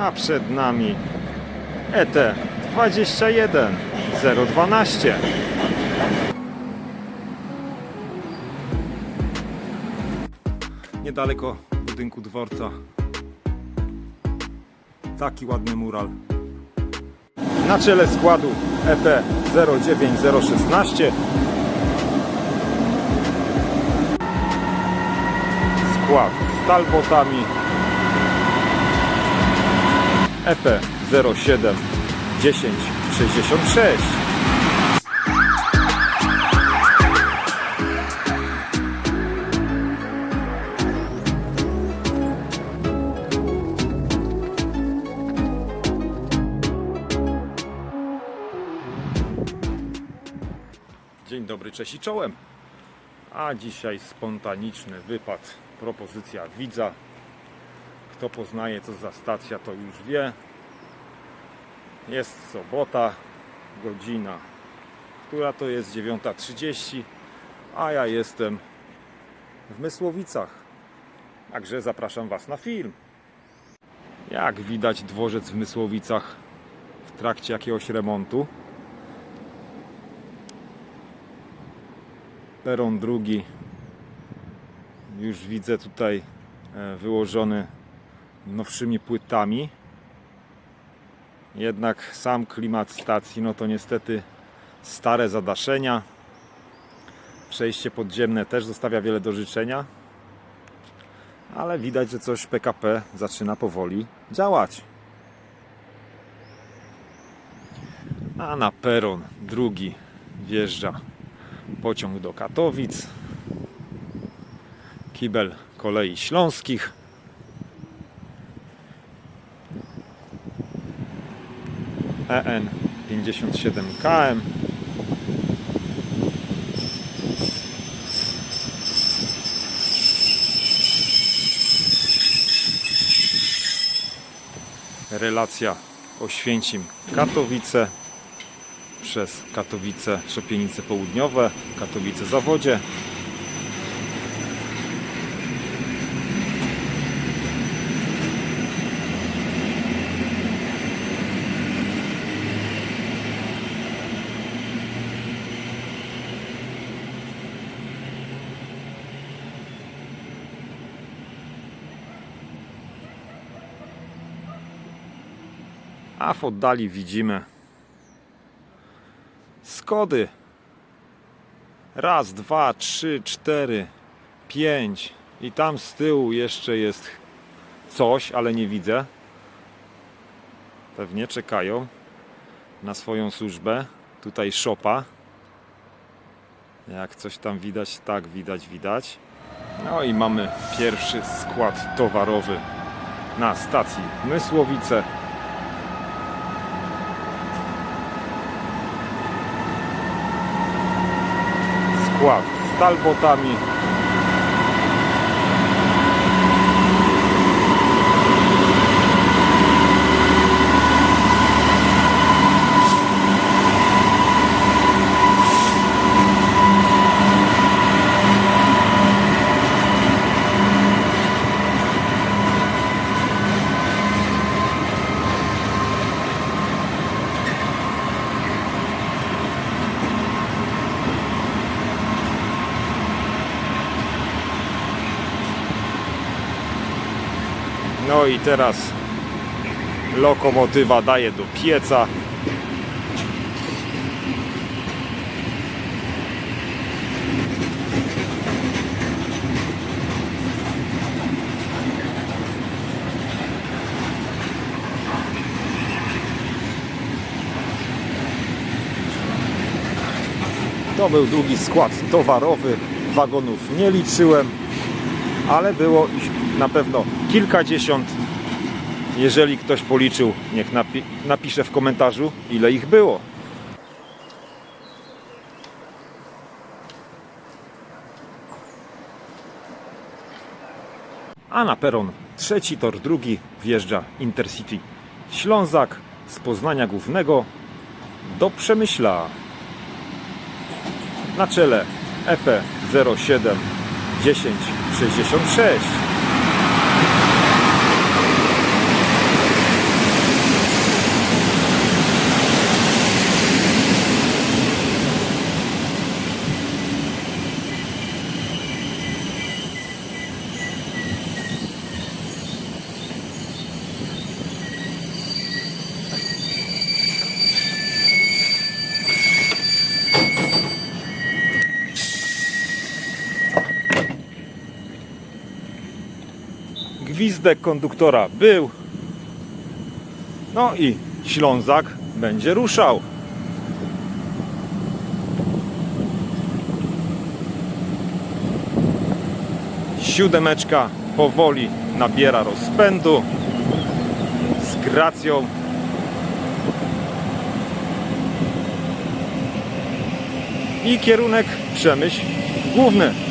a przed nami ET 21 012. Niedaleko budynku dworca. Taki ładny mural. Na czele składu EP 09016 skład z talbotami E EP 07 1066 Dzień dobry, cześć i czołem. A dzisiaj spontaniczny wypad, propozycja widza. Kto poznaje co za stacja, to już wie. Jest sobota, godzina, która to jest 9.30, a ja jestem w Mysłowicach. Także zapraszam Was na film. Jak widać dworzec w Mysłowicach w trakcie jakiegoś remontu. Peron drugi. Już widzę tutaj e, wyłożony nowszymi płytami. Jednak sam klimat stacji, no to niestety stare zadaszenia. Przejście podziemne też zostawia wiele do życzenia. Ale widać, że coś PKP zaczyna powoli działać. A na peron drugi wjeżdża pociąg do Katowic, kibel kolei śląskich. EN 57 KM. Relacja Oświęcim Katowice przez Katowice Szopienice Południowe, Katowice Zawodzie. A w oddali widzimy Skody. Raz, dwa, trzy, cztery, pięć. I tam z tyłu jeszcze jest coś, ale nie widzę. Pewnie czekają na swoją służbę. Tutaj szopa. Jak coś tam widać, tak widać, widać. No i mamy pierwszy skład towarowy na stacji Mysłowice. Skład z talbotami. I teraz lokomotywa daje do pieca. To był długi skład towarowy. Wagonów nie liczyłem, ale było ich na pewno kilkadziesiąt. Jeżeli ktoś policzył, niech napi napisze w komentarzu, ile ich było. A na peron trzeci, tor drugi wjeżdża Intercity Ślązak z Poznania Głównego do Przemyśla. Na czele EP 07 1066. Gwizdek konduktora był. No i Ślązak będzie ruszał. Siódemeczka powoli nabiera rozpędu z gracją. I kierunek Przemyśl główny.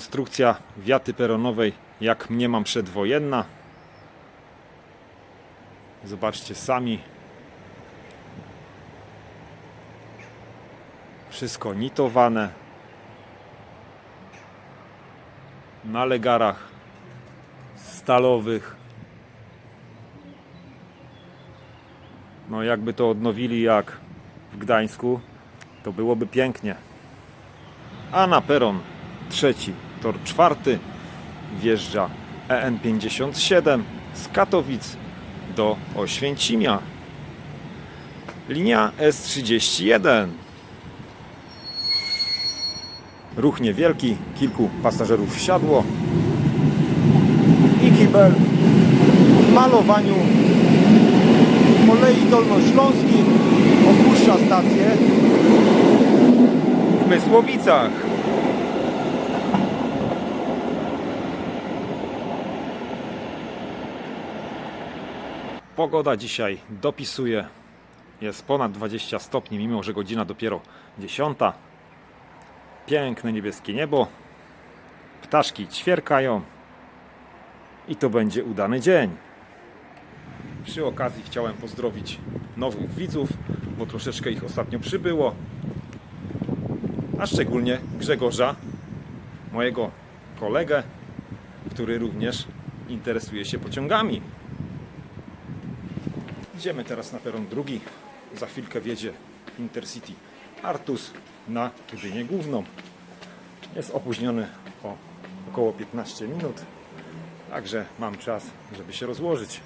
Konstrukcja wiaty peronowej, jak mniemam, przedwojenna. Zobaczcie sami. Wszystko nitowane. Na legarach stalowych. No jakby to odnowili jak w Gdańsku, to byłoby pięknie. A na peron trzeci, tor czwarty wjeżdża EN57 z Katowic do Oświęcimia. Linia S31. Ruch niewielki, kilku pasażerów wsiadło. I kibel w malowaniu kolei dolnośląskich opuszcza stację w Mysłowicach. Pogoda dzisiaj dopisuje. Jest ponad 20 stopni, mimo że godzina dopiero 10. Piękne niebieskie niebo. Ptaszki ćwierkają. I to będzie udany dzień. Przy okazji chciałem pozdrowić nowych widzów, bo troszeczkę ich ostatnio przybyło. A szczególnie Grzegorza, mojego kolegę, który również interesuje się pociągami. Idziemy teraz na peron drugi. Za chwilkę wjedzie Intercity Artus na Gdynię Główną. Jest opóźniony o około 15 minut, także mam czas, żeby się rozłożyć.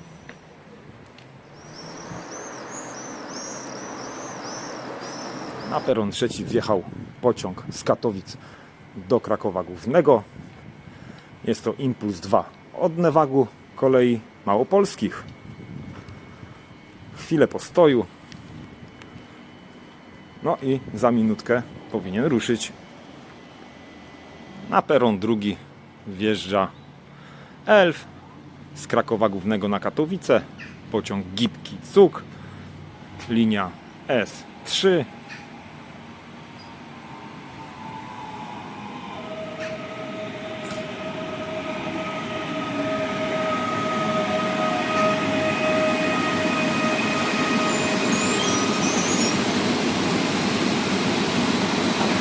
Na peron trzeci wjechał pociąg z Katowic do Krakowa Głównego. Jest to Impuls 2 od Newagu kolei małopolskich chwilę postoju. No i za minutkę powinien ruszyć. Na peron drugi wjeżdża Elf z Krakowa Głównego na Katowice. Pociąg Gipki Cuk. Linia S3.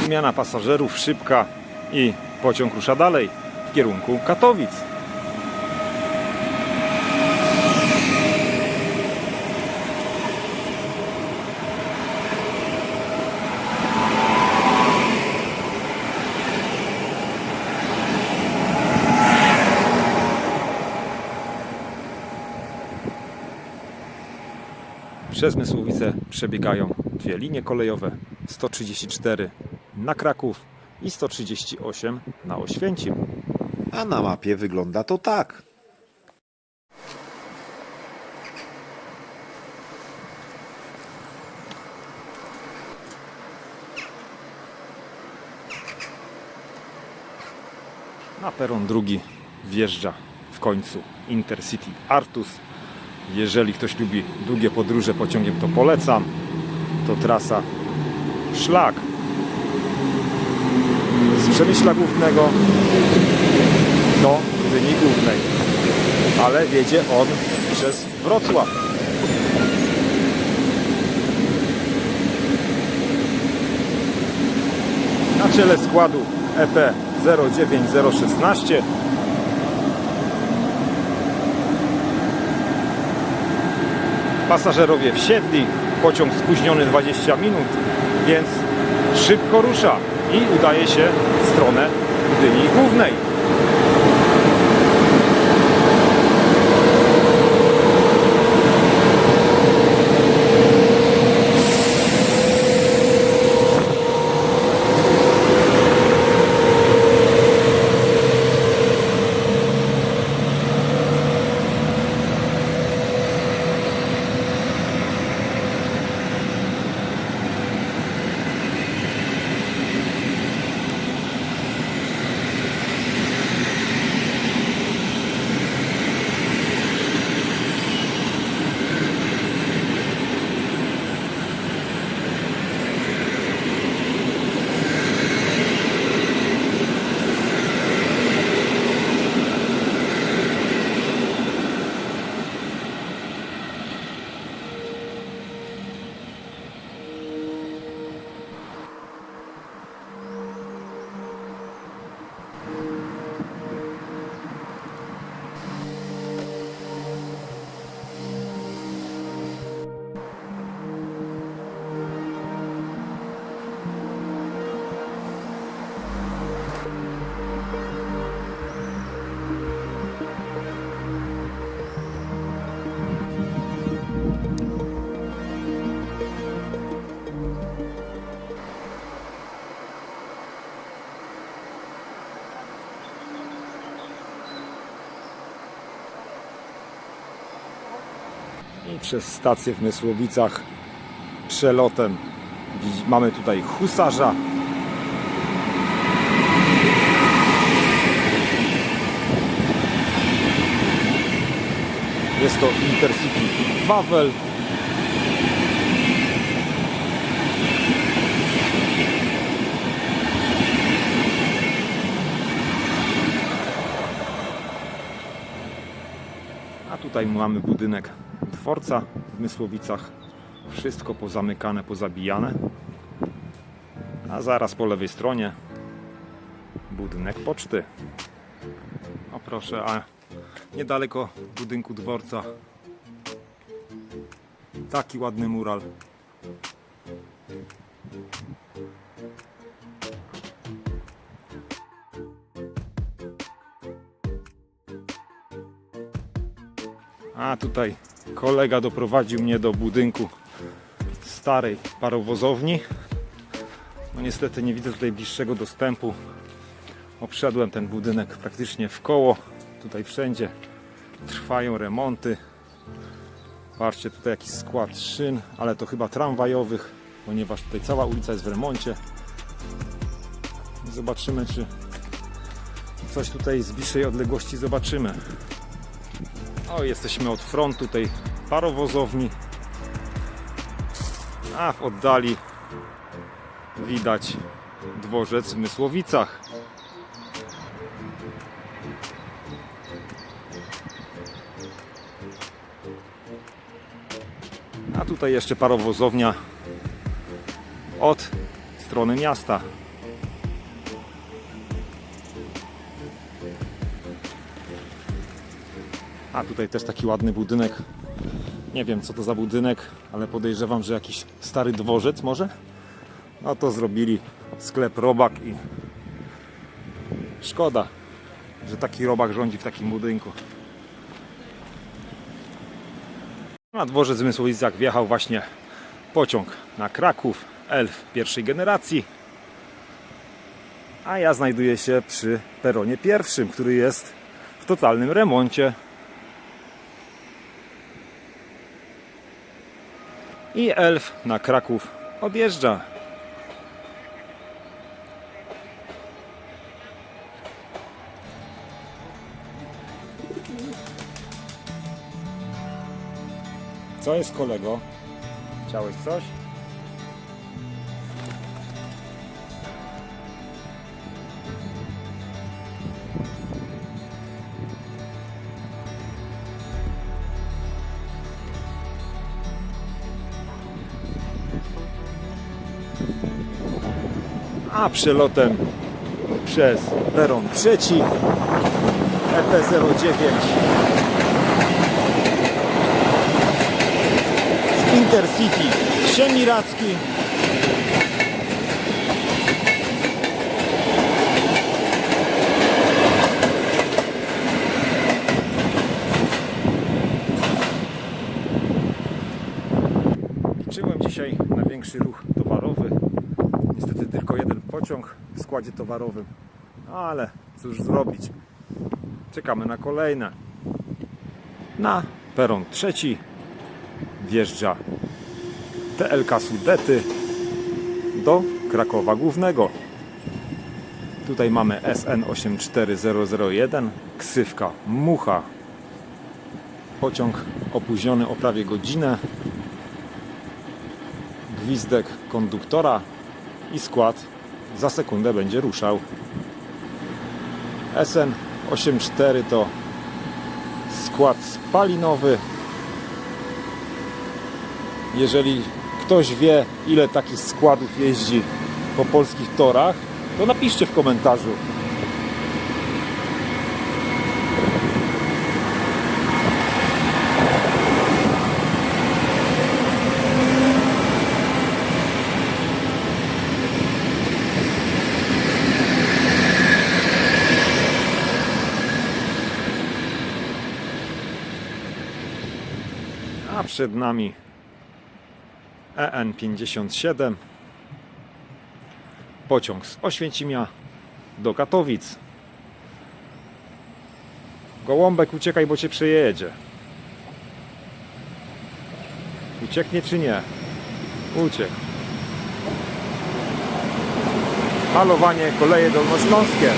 Zmiana pasażerów szybka i pociąg rusza dalej w kierunku Katowic. Przez Mysłowice przebiegają dwie linie kolejowe 134 na Kraków i 138 na Oświęcim. A na mapie wygląda to tak. Na peron drugi wjeżdża w końcu Intercity Artus. Jeżeli ktoś lubi długie podróże pociągiem, to polecam. To trasa szlak z Przemyśla Głównego do Gdyni Głównej. Ale wiedzie on przez Wrocław. Na czele składu EP 09016 Pasażerowie wsiedli, pociąg spóźniony 20 minut, więc szybko rusza i udaje się stronę Gdyni Głównej. Przez stację w Mysłowicach przelotem mamy tutaj husarza. Jest to Intercity Wawel. A tutaj mamy budynek dworca w Mysłowicach. Wszystko pozamykane, pozabijane. A zaraz po lewej stronie budynek poczty. O proszę, a niedaleko budynku dworca taki ładny mural. A tutaj kolega doprowadził mnie do budynku starej parowozowni. No niestety nie widzę tutaj bliższego dostępu. Obszedłem ten budynek praktycznie w koło. Tutaj wszędzie trwają remonty. Patrzcie, tutaj jakiś skład szyn, ale to chyba tramwajowych, ponieważ tutaj cała ulica jest w remoncie. Zobaczymy, czy coś tutaj z bliższej odległości zobaczymy. O, jesteśmy od frontu tej parowozowni. A w oddali widać dworzec w Mysłowicach. A tutaj jeszcze parowozownia od strony miasta. A tutaj też taki ładny budynek. Nie wiem co to za budynek, ale podejrzewam, że jakiś stary dworzec może. No to zrobili sklep robak i szkoda, że taki robak rządzi w takim budynku. Na dworze Zmysłowicach wjechał właśnie pociąg na Kraków Elf pierwszej generacji. A ja znajduję się przy peronie pierwszym, który jest w totalnym remoncie. I Elf na Kraków odjeżdża. Co jest kolego? Chciałeś coś? A przelotem przez peron trzeci EP09 Intercity Siemiracki. Liczyłem dzisiaj na większy ruch towarowy. Niestety tylko jeden pociąg w składzie towarowym, ale cóż zrobić. Czekamy na kolejne. Na peron trzeci wjeżdża TLK Sudety do Krakowa Głównego. Tutaj mamy SN 84001, ksywka Mucha. Pociąg opóźniony o prawie godzinę. Gwizdek konduktora i skład za sekundę będzie ruszał. SN 84 to skład spalinowy. Jeżeli ktoś wie, ile takich składów jeździ po polskich torach, to napiszcie w komentarzu. Przed nami E EN57 pociąg z Oświęcimia do Katowic. Gołąbek uciekaj, bo cię przejedzie. Ucieknie czy nie? Uciekł. Halowanie koleje dolnośląskie.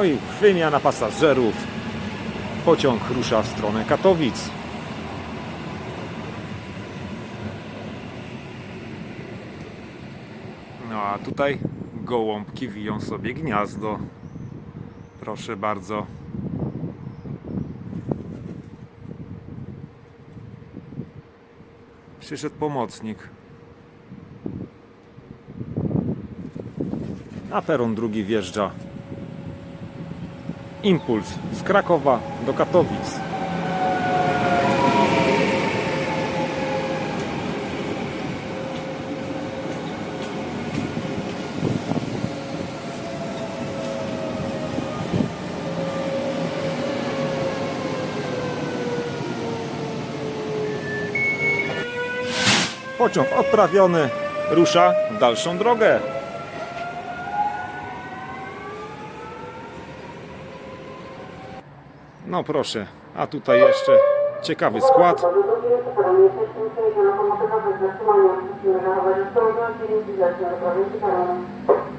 No i wymiana pasażerów. Pociąg rusza w stronę Katowic. No a tutaj gołąbki wiją sobie gniazdo. Proszę bardzo. Przyszedł pomocnik. Na peron drugi wjeżdża Impuls z Krakowa do Katowic. Pociąg odprawiony rusza w dalszą drogę. No proszę, a tutaj jeszcze ciekawy skład. I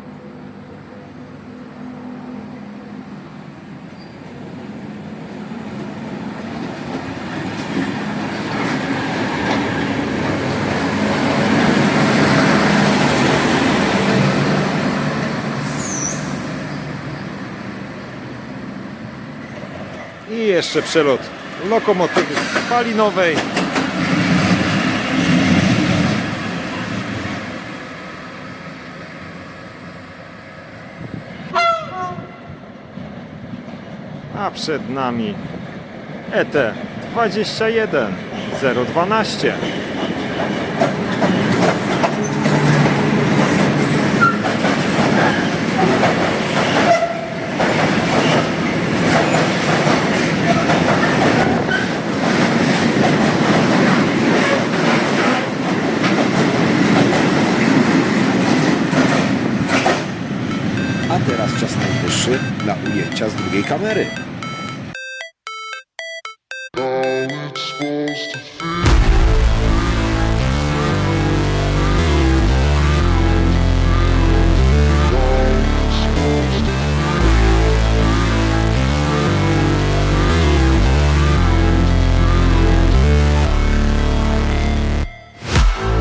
jeszcze przelot lokomotywy spalinowej. A przed nami ET 21 012. Na ujęcia z drugiej kamery.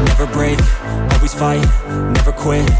Never break, always fight, never quit,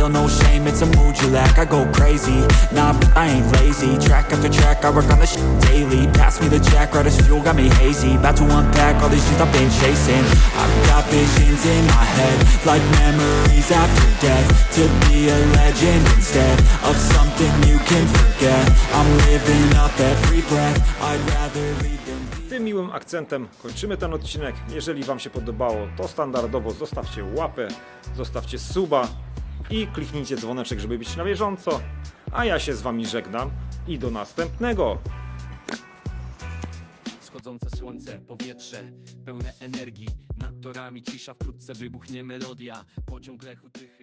Feel no shame, it's a mood you lack. I go crazy, nah, but I ain't lazy. Track after track, I work on daily. Pass me the jack, right as fuel, got me hazy. About to unpack all these shit I've been chasing. I've got visions in my head, like memories after death. To be a legend instead of something you can forget. I'm living up every breath, I'd rather be. Tym miłym akcentem kończymy ten odcinek. Jeżeli Wam się podobało, to standardowo zostawcie łapę, zostawcie suba i kliknijcie dzwoneczek, żeby być na bieżąco. A ja się z Wami żegnam i do następnego. Wschodzące słońce, powietrze pełne energii Nad torami cisza, wkrótce wybuchnie melodia Pociąg lechu tych